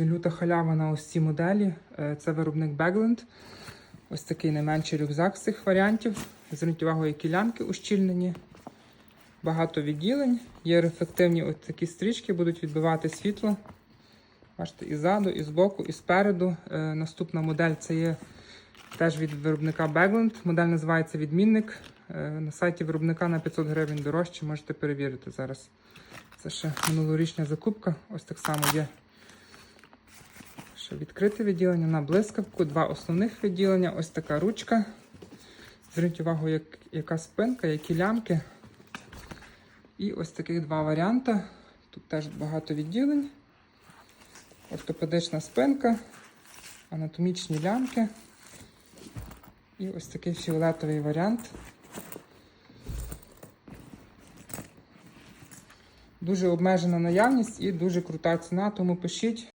Люта халява на ось цій моделі. Е, Це виробник Begland. Ось такий найменший рюкзак з цих варіантів. Зверніть увагу, які лямки ущільнені. Багато відділень. Є рефлективні ось такі стрічки, будуть відбивати світло. Бачите, і ззаду, і збоку, і спереду. Е, наступна модель це є теж від виробника Begland. Модель називається Відмінник. Е, на сайті виробника на 500 гривень дорожче, можете перевірити зараз. Це ще минулорічна закупка. Ось так само є ще відкрите відділення на блискавку, два основних відділення. Ось така ручка. Зверніть увагу, як, яка спинка, які лямки. І ось таких два варіанти. Тут теж багато відділень. Ортопедична спинка, анатомічні лямки. І ось такий фіолетовий варіант. Дуже обмежена наявність і дуже крута ціна, тому пишіть.